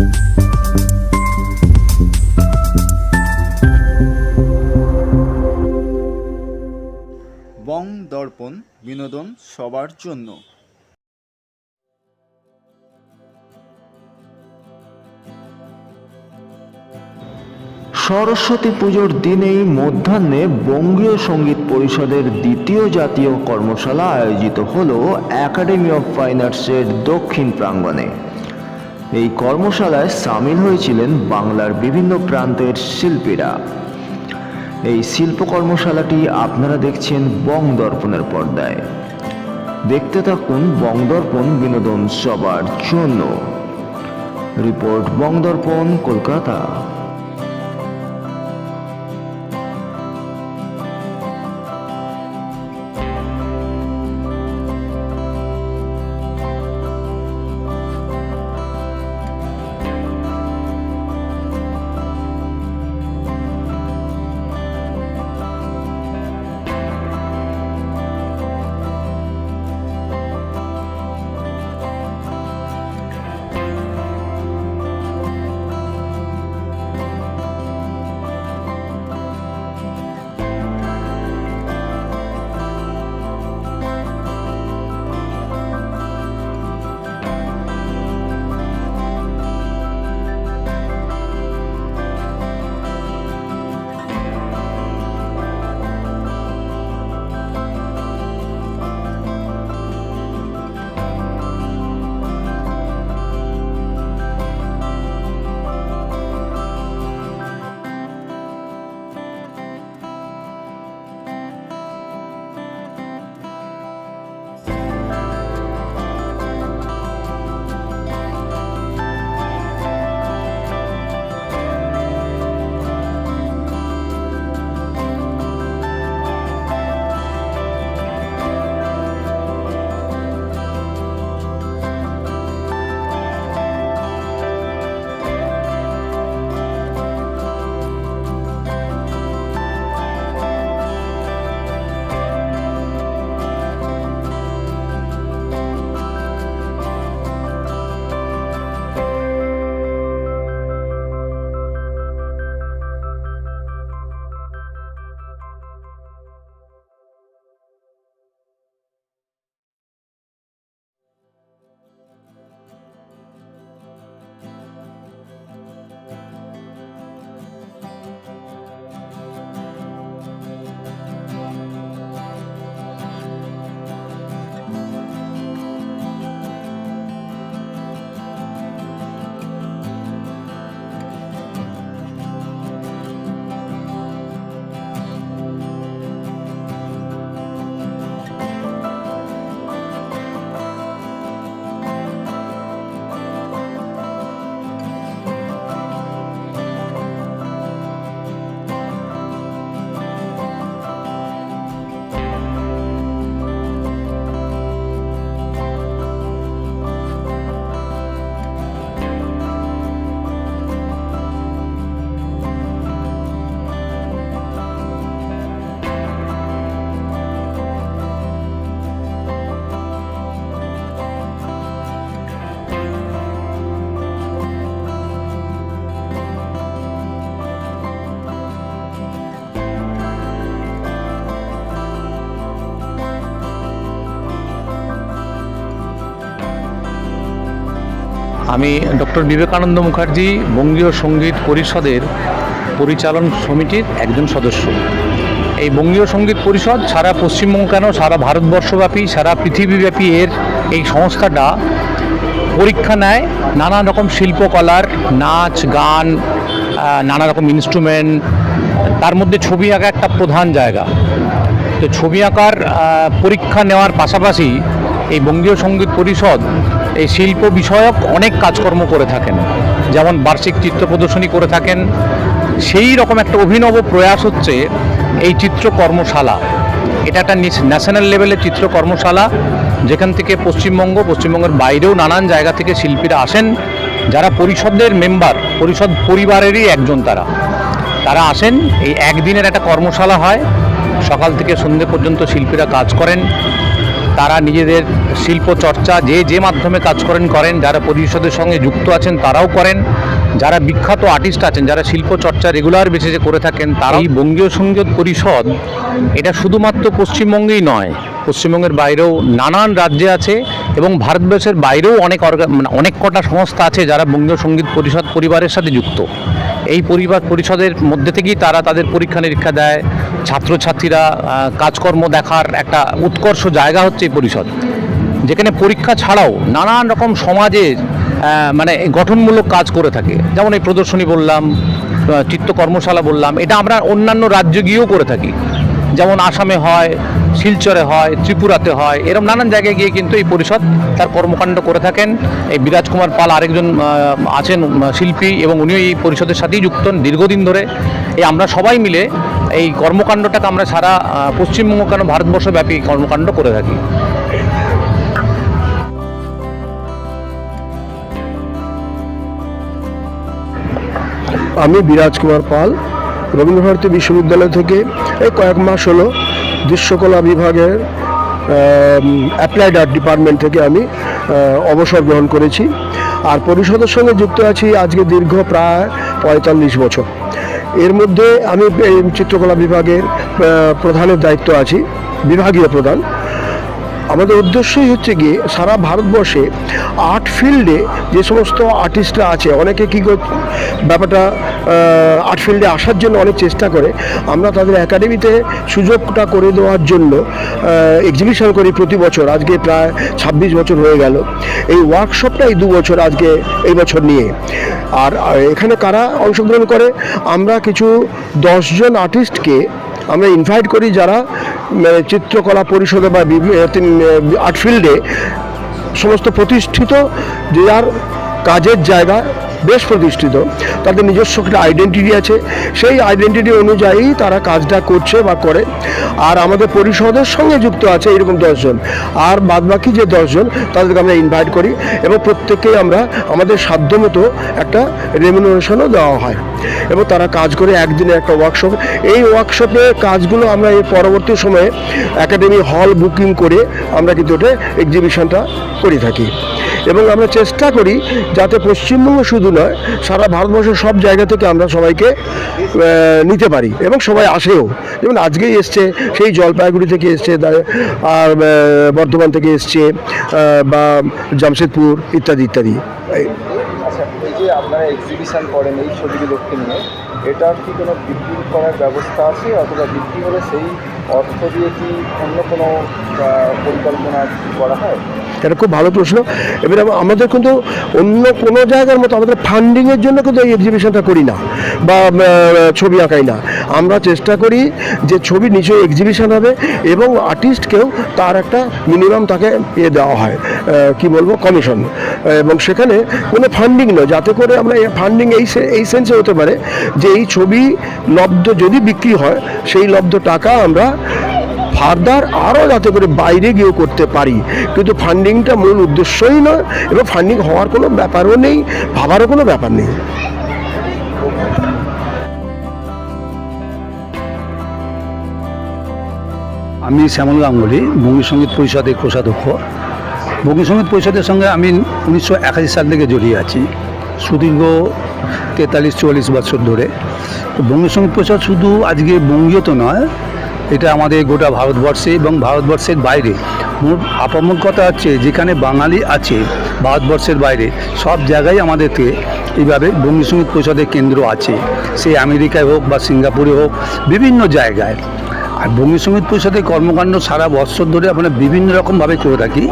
বং দর্পণ, বিনোদন সবার জন্য। সরস্বতী পুজোর দিনেই মধ্যাহ্নে বঙ্গীয় সংগীত পরিষদের দ্বিতীয় জাতীয় কর্মশালা আয়োজিত হল একাডেমি অফ ফাইন আর্টসের দক্ষিণ প্রাঙ্গণে। এই কর্মশালায় সামিল হয়েছিলেন বাংলার বিভিন্ন প্রান্তের শিল্পীরা। এই শিল্প কর্মশালাটি আপনারা দেখছেন বং দর্পণের পর্দায়। দেখতে থাকুন বং দর্পণ বিনোদন সবার জন্য। রিপোর্ট বং দর্পণ কলকাতা। আমি ডক্টর বিবেকানন্দ মুখার্জি, বঙ্গীয় সংগীত পরিষদের পরিচালন সমিতির একজন সদস্য। এই বঙ্গীয় সংগীত পরিষদ সারা পশ্চিমবঙ্গ কেন, সারা ভারতবর্ষব্যাপী, সারা পৃথিবীব্যাপী এর এই সংস্থাটা পরীক্ষা নেয় নানা রকম শিল্পকলার, নাচ, গান নানা রকম ইনস্ট্রুমেন্ট তার মধ্যে ছবি আঁকা একটা প্রধান জায়গা। তো ছবি আঁকার পরীক্ষা নেওয়ার পাশাপাশি এই বঙ্গীয় সংগীত পরিষদ এই শিল্প বিষয়ক অনেক কাজকর্ম করে থাকেন। যেমন বার্ষিক চিত্র প্রদর্শনী করে থাকেন। সেই রকম একটা অভিনব প্রয়াস হচ্ছে এই চিত্র কর্মশালা। এটা একটা ন্যাশনাল লেভেলের চিত্র কর্মশালা। যেখান থেকে পশ্চিমবঙ্গ, পশ্চিমবঙ্গের বাইরেও নানান জায়গা থেকে শিল্পীরা আসেন। যারা পরিষদের মেম্বার পরিষদ পরিবারেরই একজন তারা। তারা আসেন, এই একদিনের একটা কর্মশালা হয়। সকাল থেকে সন্ধে পর্যন্ত শিল্পীরা কাজ করেন। তারা নিজেদের শিল্প চর্চা যে যে মাধ্যমে কাজ করেন করেন, যারা পরিষদের সঙ্গে যুক্ত আছেন তারাও করেন। যারা বিখ্যাত আর্টিস্ট আছেন, যারা শিল্প চর্চা রেগুলার বেসিসে করে থাকেন তারা এই বঙ্গীয় সংগীত পরিষদ, এটা শুধুমাত্র পশ্চিমবঙ্গেই নয়, পশ্চিমবঙ্গের বাইরেও নানান রাজ্যে আছে এবং ভারতবর্ষের বাইরেও অনেক মানে অনেক কটা সংস্থা আছে যারা বঙ্গীয় সংগীত পরিষদ পরিবারের সাথে যুক্ত। এই পরিবার পরিষদের মধ্যে থেকেই তারা তাদের পরীক্ষা নিরীক্ষা দেয়। ছাত্রছাত্রীরা কাজকর্ম দেখার একটা উৎকর্ষ জায়গা হচ্ছে এই পরিষদ। যেখানে পরীক্ষা ছাড়াও নানান রকম সমাজে আহ, মানে গঠনমূলক কাজ করে থাকে। যেমন এই প্রদর্শনী বললাম চিত্ত কর্মশালা বললাম এটা আমরা অন্যান্য রাজ্য গিয়েও করে থাকি। যেমন আসামে হয়, শিলচরে হয়, ত্রিপুরাতে হয় এরকম নানান জায়গায় গিয়ে কিন্তু এই পরিষদ তার কর্মকাণ্ড করে থাকেন। এই বিরাজ কুমার পাল আরেকজন আছেন শিল্পী এবং উনিও এই পরিষদের সাথেই যুক্ত দীর্ঘদিন ধরে। এই আমরা সবাই মিলে এই কর্মকাণ্ডটাকে আমরা সারা পশ্চিমবঙ্গ কেন ভারতবর্ষব্যাপী কর্মকাণ্ড করে থাকি। আমি বিরাজ কুমার পাল রবীন্দ্রভারতী বিশ্ববিদ্যালয় থেকে এই কয়েক মাস হলো দৃশ্যকলা বিভাগের অ্যাপ্লাইড আর্ট ডিপার্টমেন্ট থেকে আমি অবসর গ্রহণ করেছি। আর পরিষদের সঙ্গে যুক্ত আছি আজকে দীর্ঘ প্রায় পঁয়তাল্লিশ বছর। এর মধ্যে আমি চিত্রকলা বিভাগের প্রধানের দায়িত্ব আছি, বিভাগীয় প্রধান। আমাদের উদ্দেশ্যই হচ্ছে গিয়ে সারা ভারতবর্ষে আর্ট ফিল্ডে যে সমস্ত আর্টিস্টরা আছে, অনেকে কী ব্যাপারটা আর্ট ফিল্ডে আসার জন্য অনেক চেষ্টা করে। আমরা তাদের একাডেমিতে সুযোগটা করে দেওয়ার জন্য এক্সিবিশন করি প্রতি বছর। আজকে প্রায় ছাব্বিশ বছর হয়ে গেল। এই ওয়ার্কশপটা এই দু বছর আজকে, এই বছর নিয়ে। আর এখানে কারা অংশগ্রহণ করে? আমরা কিছু দশজন আর্টিস্টকে আমরা ইনভাইট করি যারা মানে চিত্রকলা পরিষদে বা আর্ট ফিল্ডে সমস্ত প্রতিষ্ঠিত যে যার কাজের জায়গা বেশ প্রতিষ্ঠিত। তাদের নিজস্ব একটা আইডেন্টিটি আছে। সেই আইডেন্টিটি অনুযায়ী তারা কাজটা করছে বা করে। আর আমাদের পরিষদের সঙ্গে যুক্ত আছে এরকম দশজন। আর বাদবাকি যে দশজন, তাদেরকে আমরা ইনভাইট করি এবং প্রত্যেককেই আমরা আমাদের সাধ্যমতো একটা রেমুনারেশনও দেওয়া হয়। এবং তারা কাজ করে একদিনে একটা ওয়ার্কশপ এই ওয়ার্কশপে কাজগুলো আমরা এই পরবর্তী সময়ে একাডেমি হল বুকিং করে আমরা কিন্তু ওটা এক্সিবিশনটা করে থাকি। এবং আমরা চেষ্টা করি যাতে পশ্চিমবঙ্গ শুধু নয়, সারা ভারতবর্ষের সব জায়গা থেকে আমরা সবাইকে নিতে পারি এবং সবাই আসেও। যেমন আজকেই এসছে, সেই জলপাইগুড়ি থেকে এসছে আর বর্ধমান থেকে এসছে বা জামশেদপুর ইত্যাদি ইত্যাদি। এটার কি কোনো বিক্রি করার ব্যবস্থা আছে? অথবা বিক্রি হলে সেই অর্থ দিয়ে কি অন্য কোনো পরিকল্পনা করা হয়? এটা খুব ভালো প্রশ্ন। এবারে আমাদের কিন্তু অন্য কোনো জায়গার মতো আমাদের ফান্ডিংয়ের জন্য কিন্তু এই এক্সিবিশনটা করি না, বা ছবি আঁকাই না। আমরা চেষ্টা করি যে ছবি নিশ্চয়ই এক্সিবিশন হবে এবং আর্টিস্টকেও তার একটা মিনিমাম তাকে ইয়ে দেওয়া হয় কি বলব কমিশন এবং সেখানে কোনো ফান্ডিং নয়, যাতে করে আমরা ফান্ডিং এই এই সেন্সে হতে পারে যে এই ছবি লব্ধ যদি বিক্রি হয়, সেই লব্ধ টাকা আমরা ফার্দার আরও যাতে করে বাইরে গিয়েও করতে পারি। কিন্তু ফান্ডিংটা মূল উদ্দেশ্যই নয়, এবং ফান্ডিং হওয়ার কোনো ব্যাপারও নেই, ভাবারও কোনো ব্যাপার নেই। আমি শ্যামল গাঙ্গুলি বঙ্গী সংগীত পরিষদের কোষাধ্যক্ষ। বঙ্গী সংগীত পরিষদের সঙ্গে আমি উনিশশো একাশি সাল থেকে জড়িয়ে আছি। সুদীর্ঘ তেতাল্লিশ, চুয়াল্লিশ বছর ধরে। তো বঙ্গী সংগীত পরিষদ শুধু আজকে বঙ্গীয় তো নয় এটা আমাদের গোটা ভারতবর্ষে এবং ভারতবর্ষের বাইরে। মোট কথা হচ্ছে যেখানে বাঙালি আছে ভারতবর্ষের বাইরে, সব জায়গায় আমাদেরকে এইভাবে বঙ্গী সংগীত পরিষদের কেন্দ্র আছে। সে আমেরিকায় হোক বা সিঙ্গাপুরে হোক, বিভিন্ন জায়গায়। আর বঙ্গী সংগীত পরিষদের কর্মকাণ্ড সারা বছর ধরে আমরা বিভিন্ন রকমভাবে করে থাকি।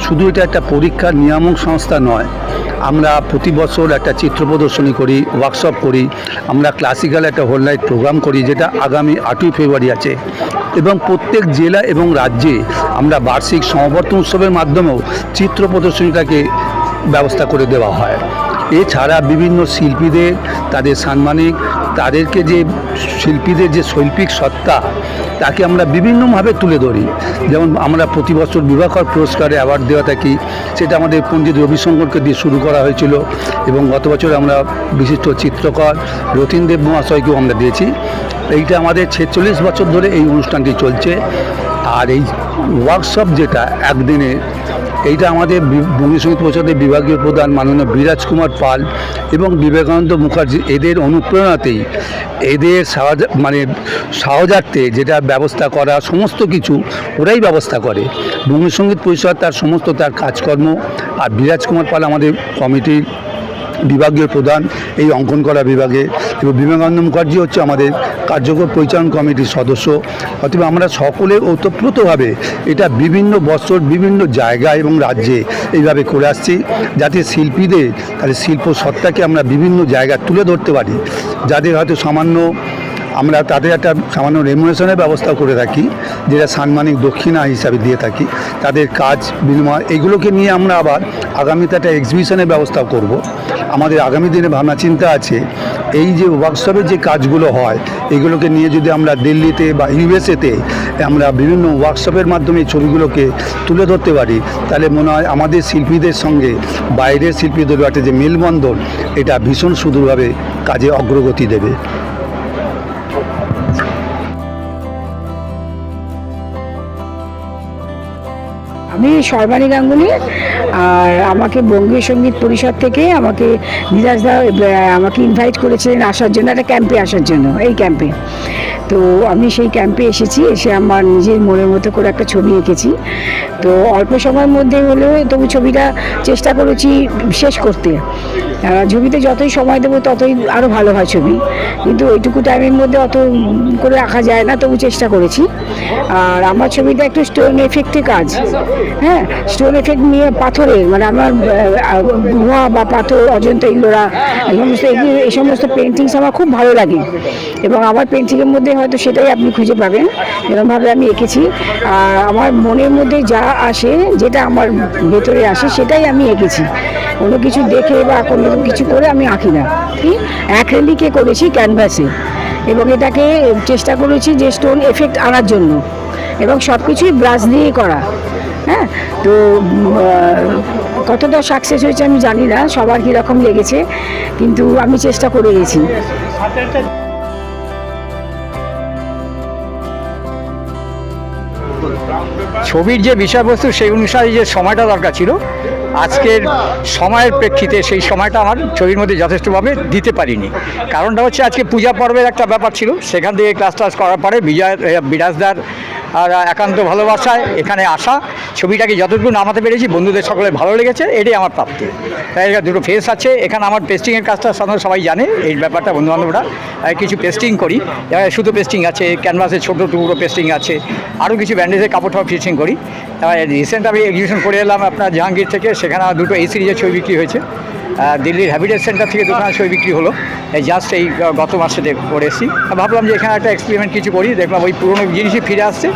শুধু এটা একটা পরীক্ষার নিয়ামক সংস্থা নয়। আমরা প্রতি বছর একটা চিত্র প্রদর্শনী করি ওয়ার্কশপ করি। আমরা ক্লাসিক্যাল একটা হোল নাইট প্রোগ্রাম করি, যেটা আগামী আটই ফেব্রুয়ারি আছে। এবং প্রত্যেক জেলা এবং রাজ্যে আমরা বার্ষিক সমাবর্তন উৎসবের মাধ্যমেও চিত্র প্রদর্শনীটাকে ব্যবস্থা করে দেওয়া হয়। এছাড়া বিভিন্ন শিল্পীদের তাদের সাম্মানিক, তাদেরকে যে শিল্পীদের যে শৈল্পিক সত্তা, তাকে আমরা বিভিন্নভাবে তুলে ধরি। যেমন আমরা প্রতি বছর বিভাকর পুরস্কারে অ্যাওয়ার্ড দেওয়া থাকি, সেটা আমাদের পণ্ডিত রবিশঙ্করকে দিয়ে শুরু করা হয়েছিল এবং গত বছর আমরা বিশিষ্ট চিত্রকর রতিন দেব মহাশয়কেও আমরা দিয়েছি। এইটা আমাদের ছেচল্লিশ বছর ধরে এই অনুষ্ঠানটি চলছে। আর এই ওয়ার্কশপ যেটা একদিনে এইটা আমাদের বঙ্গীয় সংগীত পরিষদের বিভাগীয় প্রধান মাননীয় বিরাজ কুমার পাল এবং বিবেকানন্দ মুখার্জি। এদের অনুপ্রেরণাতেই এদের মানে সাহজার্থে যেটা ব্যবস্থা করা সমস্ত কিছু, ওরাই ব্যবস্থা করে। ভূমি সংগীত পরিষদ তার সমস্ত তার কাজকর্ম, আর বিরাজ কুমার পাল আমাদের কমিটির বিভাগীয় প্রধান এই অঙ্কন করা বিভাগে এবং বিবেকানন্দ মুখার্জি হচ্ছে আমাদের কার্যকর পরিচালন কমিটির সদস্য। অথবা আমরা সকলে ওতপ্রোতভাবে এটা বিভিন্ন বছর, বিভিন্ন জায়গা এবং রাজ্যে এইভাবে করে আসছি যাতে শিল্পীদের, তাদের শিল্প সত্তাকে আমরা বিভিন্ন জায়গায় তুলে ধরতে পারি। যাদের হয়তো সামান্য আমরা তাদের একটা সামান্য রেমুনেশনের ব্যবস্থা করে থাকি, যেটা সাম্মানিক দক্ষিণা হিসাবে দিয়ে থাকি। তাদের কাজ, বিনিময়, এগুলোকে নিয়ে আমরা আবার আগামীতে একটা এক্সিবিশনের ব্যবস্থা করব। আমাদের আগামী দিনে ভাবনা চিন্তা আছে, এই যে ওয়ার্কশপের যে কাজগুলো হয়, এগুলোকে নিয়ে যদি আমরা দিল্লিতে বা ইউএসএতে আমরা বিভিন্ন ওয়ার্কশপের মাধ্যমে ছবিগুলোকে তুলে ধরতে পারি, তাহলে মনে হয় আমাদের শিল্পীদের সঙ্গে বাইরের শিল্পীদের একটা যে মেলবন্ধন, এটা ভীষণ সুদূরভাবে কাজে অগ্রগতি দেবে। আমি সর্বাণী গাঙ্গুলি, আর আমাকে বঙ্গীয় সংগীত পরিষদ থেকে আমাকে নীরাজদা আমাকে ইনভাইট করেছিলেন আসার জন্য, একটা ক্যাম্পে আসার জন্য, এই ক্যাম্পে তো আমি সেই ক্যাম্পে এসেছি, এসে আমার নিজের মনের মতো করে একটা ছবি এঁকেছি। তো অল্প সময়ের মধ্যে হলেও তবু ছবিটা চেষ্টা করেছি শেষ করতে। ছবিতে যতই সময় দেবো ততই আরও ভালো হয় ছবি। কিন্তু ওইটুকু টাইমের মধ্যে অত করে রাখা যায় না, তবু চেষ্টা করেছি। আর আমার ছবিটা একটু স্টোন এফেক্টে কাজ। হ্যাঁ স্টোন এফেক্ট নিয়ে পাথরের মানে আমার গুহা বা পাথর, অজন্তা ইলোরা এই সমস্ত এই সমস্ত পেন্টিংস আমার খুব ভালো লাগে। এবং আমার পেন্টিংয়ের মধ্যে হয়তো সেটাই আপনি খুঁজে পাবেন। এরকমভাবে আমি এঁকেছি। আর আমার মনের মধ্যে যা আসে, যেটা আমার ভেতরে আসে, সেটাই আমি এঁকেছি। কোনো কিছু দেখে বা কোনো কিছু করে আমি আঁকি না। অ্যাক্রেলিকে করেছি ক্যানভাসে। এবং এটাকে চেষ্টা করেছি যে স্টোন এফেক্ট আনার জন্য। এবং সব কিছুই ব্রাশ দিয়ে করা। হ্যাঁ? তো কতটা সাকসেস হয়েছে আমি জানি না। সবার কীরকম লেগেছে। কিন্তু আমি চেষ্টা করে গেছি। ছবির যে বিষয়বস্তু, সেই অনুসারে যে সময়টা দরকার ছিল, আজকের সময়ের প্রেক্ষিতে সেই সময়টা আমার ছবির মধ্যে যথেষ্টভাবে দিতে পারিনি। কারণটা হচ্ছে আজকে পূজা পর্বের একটা ব্যাপার ছিল। সেখান থেকে ক্লাস টাস করার পরে বিজয় বিরাজদার আর একান্ত ভালোবাসায় এখানে আসা। ছবিটাকে যতটুকু নামাতে পেরেছি, বন্ধুদের সকলে ভালো লেগেছে, এটাই আমার প্রাপ্তি। তাই দুটো ফেস আছে, এখানে আমার পেস্টিংয়ের কাজটা সাধারণত সবাই জানে, এই ব্যাপারটা বন্ধুবান্ধবরা। কিছু পেস্টিং করি শুধু পেস্টিং আছে ক্যানভাসের ছোটো টুকরো পেস্টিং আছে, আরও কিছু ব্যান্ডেজের কাপড় টাপড় পেস্টিং করি। রিসেন্ট আমি এক্সিবিশন করে এলাম আপনার জাহাঙ্গীর থেকে, সেখানে দুটো এই সিরিজের ছবি বিক্রি হয়েছে। দিল্লির হ্যাবিটেট সেন্টার থেকে দুখানা ছবি বিক্রি হলো। এই জাস্ট এই গত মাসে দেখ- করে এসেছি ভাবলাম যে এখানে একটা এক্সপেরিমেন্ট কিছু করি, দেখলাম ওই পুরনো জিনিসই ফিরে আসছে।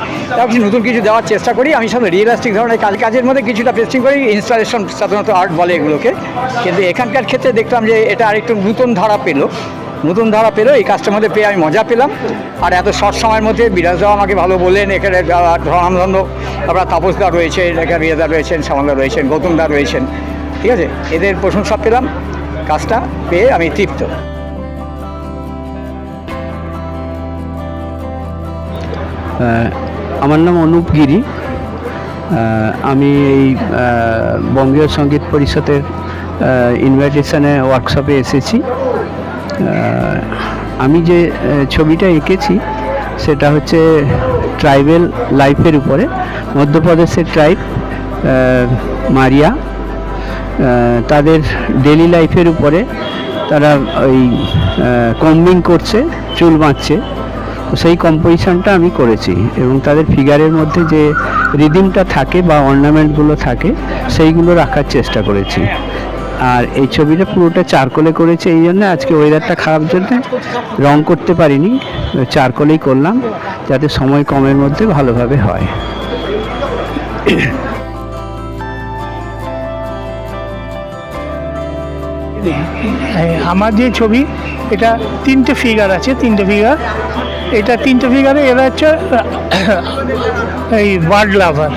কিছু নতুন কিছু দেওয়ার চেষ্টা করি। আমি সাথে রিয়েলিস্টিক ধরনের কাজ, কাজের মধ্যে কিছুটা পেস্টিং করি ইনস্টলেশন সাধারণত আর্ট বলে এগুলোকে। কিন্তু এখানকার ক্ষেত্রে দেখলাম যে এটা আরেকটু নতুন ধারা পেল। নতুন ধারা পেল, এই কাজটার মধ্যে পেয়ে আমি মজা পেলাম। আর এত শর্ট সময়ের মধ্যে বিরাজদাও আমাকে ভালো বললেন, এখানে ধনামধন্য আপনার তাপসদা রয়েছেন, এখানে রিয়াদা রয়েছেন, শ্যামলদা রয়েছেন গৌতমদা রয়েছেন। ঠিক আছে? এদের প্রশংসা পেলাম, কাজটা পেয়ে আমি তৃপ্ত। আমার নাম অনুপ গিরি। আমি এই বঙ্গীয় সংগীত পরিষদের ইনভাইটেশনে ওয়ার্কশপে এসেছি। আমি যে ছবিটা এঁকেছি, সেটা হচ্ছে ট্রাইবেল লাইফের উপরে। মধ্যপ্রদেশের ট্রাইব মারিয়া। তাদের ডেলি লাইফের উপরে তারা ওই কম্বিং করছে, চুল বাঁধছে। সেই কম্পোজিশনটা আমি করেছি এবং তাদের ফিগারের মধ্যে যে রিদিমটা থাকে বা অর্নামেন্টগুলো থাকে, সেইগুলো রাখার চেষ্টা করেছি। আর এই ছবিটা পুরোটা চারকোলে করেছে, এই জন্য আজকে ওয়েদারটা খারাপ জন্য রং করতে পারিনি। চারকোলেই করলাম, যাতে সময় কমের মধ্যে ভালোভাবে হয়। আমার যে ছবি, এটা তিনটে ফিগার আছে, তিনটে ফিগার এটা তিনটে ফিগারে এরা হচ্ছে এই বার্ড লাভার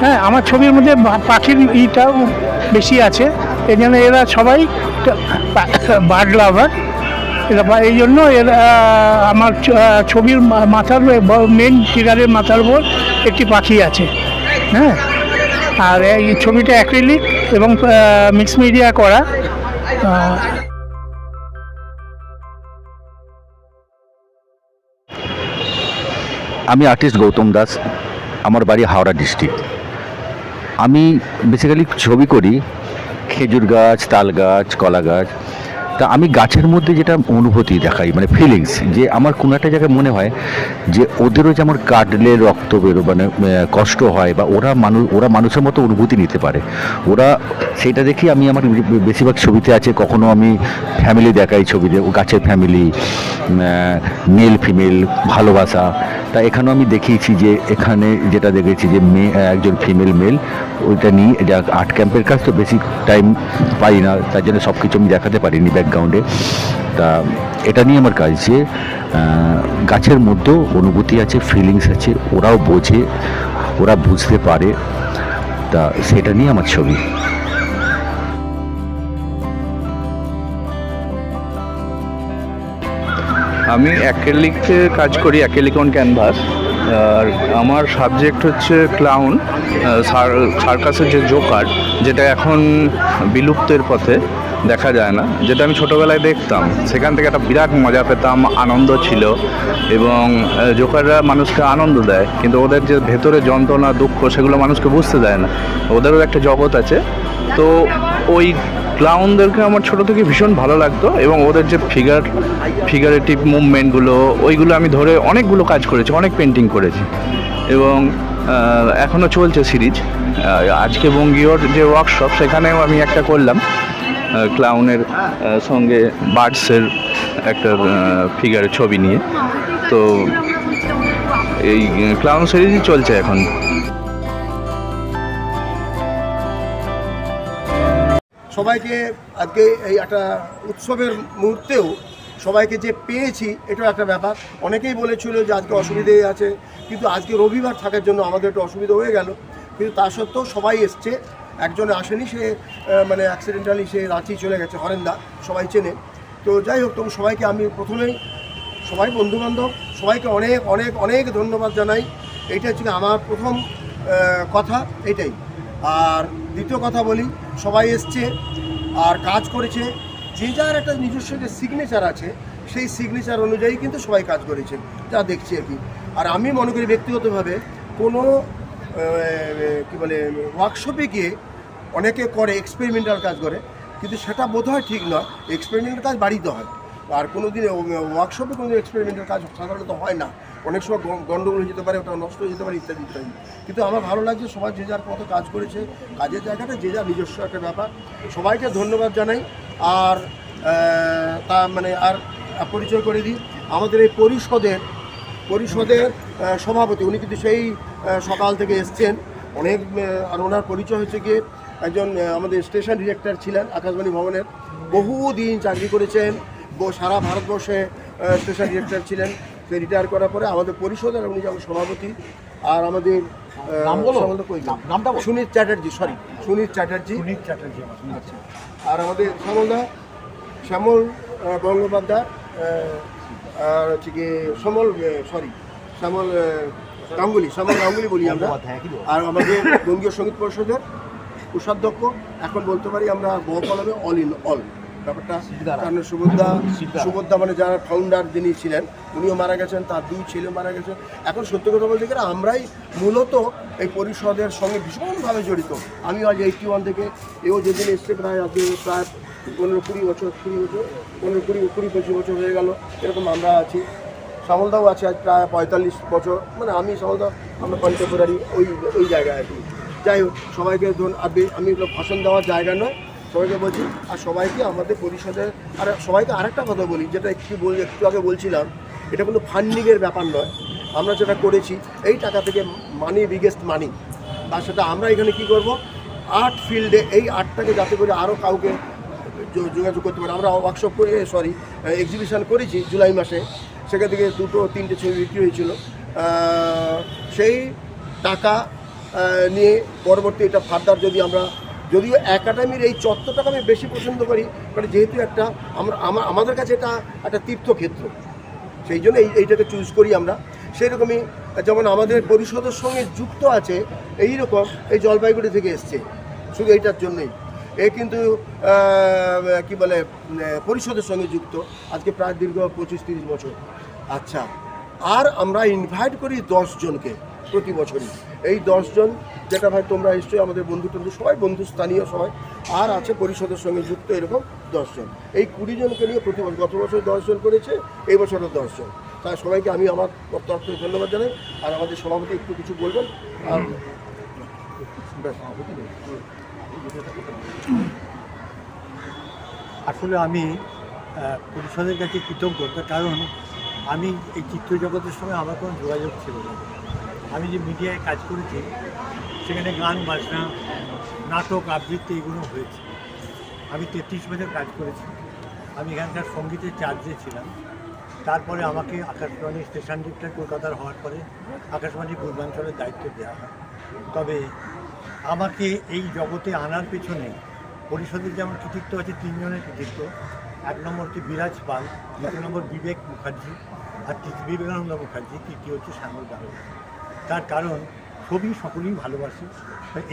হ্যাঁ আমার ছবির মধ্যে পাখির ইটাও বেশি আছে। এই জন্য এরা সবাই বার্ড লাভার এরা এই জন্য এরা আমার ছবির মাথার মেন ফিগারের মাথার উপর একটি পাখি আছে। হ্যাঁ আর এই ছবিটা অ্যাক্রিলিক এবং মিক্স মিডিয়া করা। আমি আর্টিস্ট গৌতম দাস, আমার বাড়ি হাওড়া ডিস্ট্রিক্ট আমি বেসিক্যালি ছবি করি, খেজুর গাছ, তাল গাছ, কলা গাছ। তা আমি গাছের মধ্যে যেটা অনুভূতি দেখাই মানে ফিলিংস যে আমার কোনো একটা জায়গায় মনে হয় যে ওদেরও যে আমার কাটলে রক্ত বেরো মানে কষ্ট হয় বা ওরা মানুষ, ওরা মানুষের মতো অনুভূতি নিতে পারে। ওরা সেটা দেখি আমি আমার বেশিরভাগ ছবিতে আছে, কখনো আমি ফ্যামিলি দেখাই ছবিতে, ও গাছের ফ্যামিলি মেল ফিমেল ভালোবাসা। তা এখানেও আমি দেখিয়েছি যে এখানে যেটা দেখেছি যে মেয়ে একজন ফিমেল মেল ওইটা নিয়ে আর্ট ক্যাম্পের কাজ তো বেশি টাইম পাই না, তার জন্য সব কিছু আমি দেখাতে পারিনি ব্যাকগ্রাউন্ডে তা এটা নিয়ে আমার কাজ যে গাছের মধ্যেও অনুভূতি আছে ফিলিংস আছে, ওরাও বোঝে, ওরা বুঝতে পারে। তা সেটা নিয়ে আমার ছবি। আমি অ্যাক্রেলিকে কাজ করি অ্যাক্রেলিক অন ক্যানভাস আর আমার সাবজেক্ট হচ্ছে ক্লাউন সার্কাসের যে জোকার যেটা এখন বিলুপ্তের পথে। দেখা যায় না। যেটা আমি ছোটোবেলায় দেখতাম। সেখান থেকে একটা বিরাট মজা পেতাম, আনন্দ ছিল এবং জোকাররা মানুষকে আনন্দ দেয়। কিন্তু ওদের যে ভেতরে যন্ত্রণা, দুঃখ, সেগুলো মানুষকে বুঝতে দেয় না। ওদেরও একটা জগৎ আছে। তো ওই ক্লাউনদেরকে আমার ছোটো থেকে ভীষণ ভালো লাগতো এবং ওদের যে ফিগার ফিগারেটিভ মুভমেন্টগুলো ওইগুলো আমি ধরে অনেকগুলো কাজ করেছি, অনেক পেন্টিং করেছি। এবং এখনও চলছে সিরিজ আজকে বঙ্গীয়র যে ওয়ার্কশপ সেখানেও আমি একটা করলাম। ক্লাউনের সঙ্গে বার্ডসের একটা ফিগারের ছবি নিয়ে। তো এই ক্লাউন সিরিজই চলছে এখন। সবাইকে আজকে এই একটা উৎসবের মুহূর্তেও সবাইকে যে পেয়েছি, এটাও একটা ব্যাপার। অনেকেই বলেছিল যে আজকে অসুবিধে আছে, কিন্তু আজকে রবিবার থাকার জন্য আমাদের একটু অসুবিধা হয়ে গেল। কিন্তু তা সত্ত্বেও সবাই এসছে। একজন আসেনি, সে মানে অ্যাক্সিডেন্টালি সে রাঁচি চলে গেছে, হরেন্দা, সবাই চেনে। তো যাই হোক, তবু সবাইকে আমি প্রথমেই, সবাই বন্ধুবান্ধব, সবাইকে অনেক অনেক অনেক ধন্যবাদ জানাই। এইটা হচ্ছে আমার প্রথম কথা, এটাই। আর দ্বিতীয় কথা বলি, সবাই এসছে আর কাজ করেছে। যে যার একটা নিজস্ব যে সিগনেচার আছে, সেই সিগনেচার অনুযায়ী কিন্তু সবাই কাজ করেছে, যা দেখছি আর কি। আর আমি মনে করি ব্যক্তিগতভাবে কোনো কি বলে ওয়ার্কশপে গিয়ে অনেকে করে এক্সপেরিমেন্টাল কাজ করে, কিন্তু সেটা বোধ হয় ঠিক নয়। এক্সপেরিমেন্টাল কাজ বাড়িতে হয়। আর কোনো দিন ওয়ার্কশপে কোনো দিন এক্সপেরিমেন্টাল কাজ সাধারণত হয় না। অনেক সময় গ- গন্ডগোল হয়ে যেতে পারে, ওটা নষ্ট হয়ে যেতে পারে, ইত্যাদি ইত্যাদি। কিন্তু আমার ভালো লাগছে, সবাই যে যার মতো কাজ করেছে, কাজের জায়গাটা, যে যার নিজস্ব একটা ব্যাপার। সবাইকে ধন্যবাদ জানাই। আর তা মানে আর পরিচয় করে দিই। আমাদের এই পরিষদের পরিষদের সভাপতি। উনি কিন্তু সেই সকাল থেকে এসছেন। অনেক আর ওনার পরিচয় হচ্ছে গিয়ে একজন আমাদের স্টেশন ডিরেক্টর ছিলেন আকাশবাণী ভবনের। বহুদিন চাকরি করেছেন সারা ভারতবর্ষে স্টেশন ডিরেক্টর ছিলেন। সে রিটায়ার করার পরে আমাদের পরিষদের উনি যেমন সভাপতি আর আমাদের নামটা সুনীত চ্যাটার্জি সরি সুনীত চ্যাটার্জি। সুনীত চ্যাটার্জি আচ্ছা। আর আমাদের শ্যামলদা শ্যামল আহ, আর হচ্ছে গিয়ে সমল সরি শ্যামল গাঙ্গুলি শ্যামল গাঙ্গুলি বলি আমরা। আর আমাদের বঙ্গীয় সংগীত পরিষদের কোষাধ্যক্ষ এখন বলতে পারি আমরা বহু কলমে অল ইন অল ব্যাপারটা কারণ সুভদ্রা সুভদ্রা মানে যারা ফাউন্ডার যিনি ছিলেন উনিও মারা গেছেন তার দুই ছেলে মারা গেছেন এখন সত্যি কথা বলতে গেলে আমরাই মূলত এই পরিষদের সঙ্গে ভীষণভাবে জড়িত। আমি আজ এইটটি ওয়ান থেকে এও যেদিন এসছে প্রায় আজকে প্রায় পনেরো কুড়ি বছর কুড়ি বছর, পনেরো কুড়ি কুড়ি পঁচিশ বছর হয়ে গেল, এরকম আমরা আছি। শ্যামলদাও আছে আজ প্রায় পঁয়তাল্লিশ বছর মানে আমি শ্যামলদা আমরা কন্টেম্পোরারি ওই ওই জায়গায় আছি। যাই হোক, সবাইকে ধরুন আর আমি ভাষণ দেওয়ার জায়গা নয়, সবাইকে বলছি, আর সবাইকে আমাদের পরিষদের আর সবাইকে আরেকটা কথা বলি, যেটা একটু বল, একটু আগে বলছিলাম, এটা কোনো ফান্ডিংয়ের ব্যাপার নয়। আমরা যেটা করেছি, এই টাকা থেকে মানি বিগেস্ট মানি তার সাথে আমরা এখানে কি করব? আর্ট ফিল্ডে এই আর্টটাকে যাতে করে আরও কাউকে যোগাযোগ করতে পারে। আমরা ওয়ার্কশপ করে সরি এক্সিবিশন করেছি জুলাই মাসে। সেখান থেকে দুটো, তিনটে ছবি বিক্রি হয়েছিল। সেই টাকা নিয়ে পরবর্তী এটা ফার্দার যদি আমরা, যদিও একাডেমির এই চত্বরটাকে আমি বেশি পছন্দ করি মানে যেহেতু একটা, আমরা, আমা- আমাদের কাছে এটা একটা তীর্থক্ষেত্র। সেই জন্য এই, এইটাকে চুজ করি আমরা। সেই রকমই যেমন আমাদের পরিষদের সঙ্গে যুক্ত আছে এই রকম এই জলপাইগুড়ি থেকে এসছে। শুধু এইটার জন্যই। এ কিন্তু কি বলে পরিষদের সঙ্গে যুক্ত। আজকে প্রায় দীর্ঘ পঁচিশ তিরিশ বছর। আচ্ছা আর আমরা ইনভাইট করি দশ জনকে প্রতি বছরই। এই দশজন যেটা ভাই তোমরা নিশ্চয়ই আমাদের বন্ধু টন্ধু সবাই বন্ধু স্থানীয় সবাই আর আছে পরিষদের সঙ্গে যুক্ত এরকম দশজন এই কুড়ি জনকে নিয়ে প্রতি বছর গত বছর দশজন করেছে এই বছরও দশজন তাই সবাইকে আমি আমার তরফ থেকে ধন্যবাদ জানাই আর আমাদের সভাপতি একটু কিছু বলবেন? আর ব্যাস। আসলে আমি পরিষদের কাছে কৃতজ্ঞ তার কারণ আমি এই চিত্র জগতের সঙ্গে আমার কোনো যোগাযোগ ছিল না। আমি যে মিডিয়ায় কাজ করেছি, সেখানে গান, বাজনা, নাটক, আবৃত্তি এগুলো হয়েছে। আমি তেত্রিশ বছর কাজ করেছি। আমি এখানকার সঙ্গীতের চার্জে ছিলাম। তারপরে আমাকে আকাশবাণী স্টেশন ডিরেক্টর কলকাতার হওয়ার পরে আকাশবাণী পূর্বাঞ্চলের দায়িত্ব দেওয়া হয়। তবে আমাকে এই জগতে আনার পেছনে পরিষদের যেমন কৃতিত্ব আছে, তিনজনের কৃতিত্ব। এক নম্বর হচ্ছে বিরাজ পাল, দ্বিতীয় নম্বর বিবেক মুখার্জি, আর তৃতীয় বিবেকানন্দ মুখার্জি, তৃতীয় হচ্ছে শ্যামল গাহী তার কারণ ছবি সকলেই ভালোবাসে।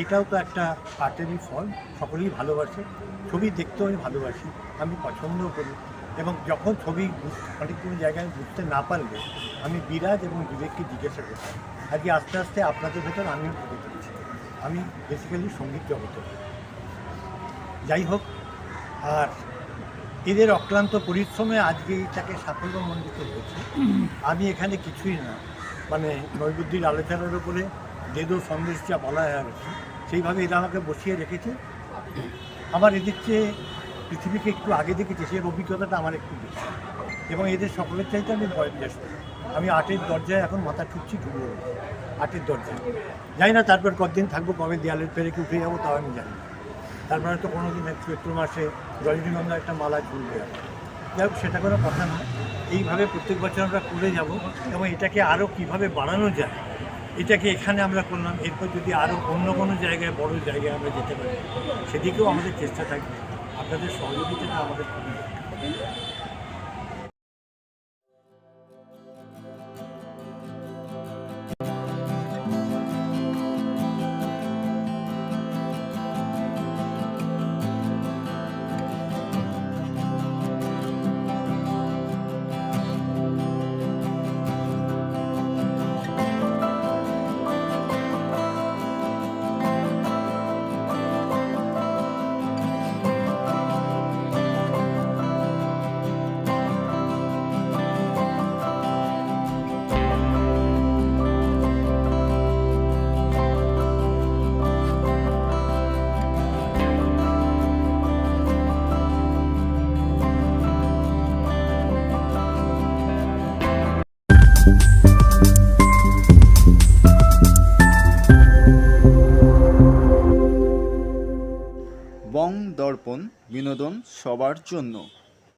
এটাও তো একটা আর্টেরই ফল, সকলেই ভালোবাসে। ছবি দেখতেও আমি ভালোবাসি, আমি পছন্দও করি। এবং যখন ছবি অনেক কোনো জায়গায় আমি বুঝতে না পারলে, আমি বিরাজ এবং বিবেককে জিজ্ঞাসা করতাম, আজকে আস্তে আস্তে আপনাদের ভেতর আমিও ঢুকে পড়েছি আমি বেসিক্যালি সংগীত জগতে যাই হোক আর এদের অক্লান্ত পরিশ্রমে আজকে এটাকে সাফল্যমণ্ডিত হয়েছে। আমি এখানে কিছুই না। মানে নৈবুদ্ধির আলোচনার উপরে দেদো সন্দেশ যা বলা হয় কি, সেইভাবে এরা আমাকে বসিয়ে রেখেছে। আমার এদের চেয়ে পৃথিবীকে একটু আগে দেখেছে সেই অভিজ্ঞতাটা আমার একটু বেশি। এবং এদের সকলের চাইতে আমি বয়োজ্যেষ্ঠ আমি আটের দরজায় এখন মাথা ঠুকছি ঢুকবো আটের দরজায়। জানি না তারপর কতদিন থাকব, কবে দেয়ালের পেরেকে উঠে যাব, তাও আমি জানি তারপরে তো কোনো দিন চৈত্র মাসে রজনীগন্ধা একটা মালা ঝুলবে। যাই হোক, সেটা কোনো কথা না এইভাবে প্রত্যেক বছর আমরা করে যাব এবং এটাকে আরও কীভাবে বাড়ানো যায়, এটাকে এখানে আমরা করলাম। এরপর যদি আরও অন্য কোনো জায়গায়, বড় জায়গায় আমরা যেতে পারি, সেদিকেও আমাদের চেষ্টা থাকবে। আপনাদের সহযোগিতাটা আমাদের খুবই বিনোদন সবার জন্য।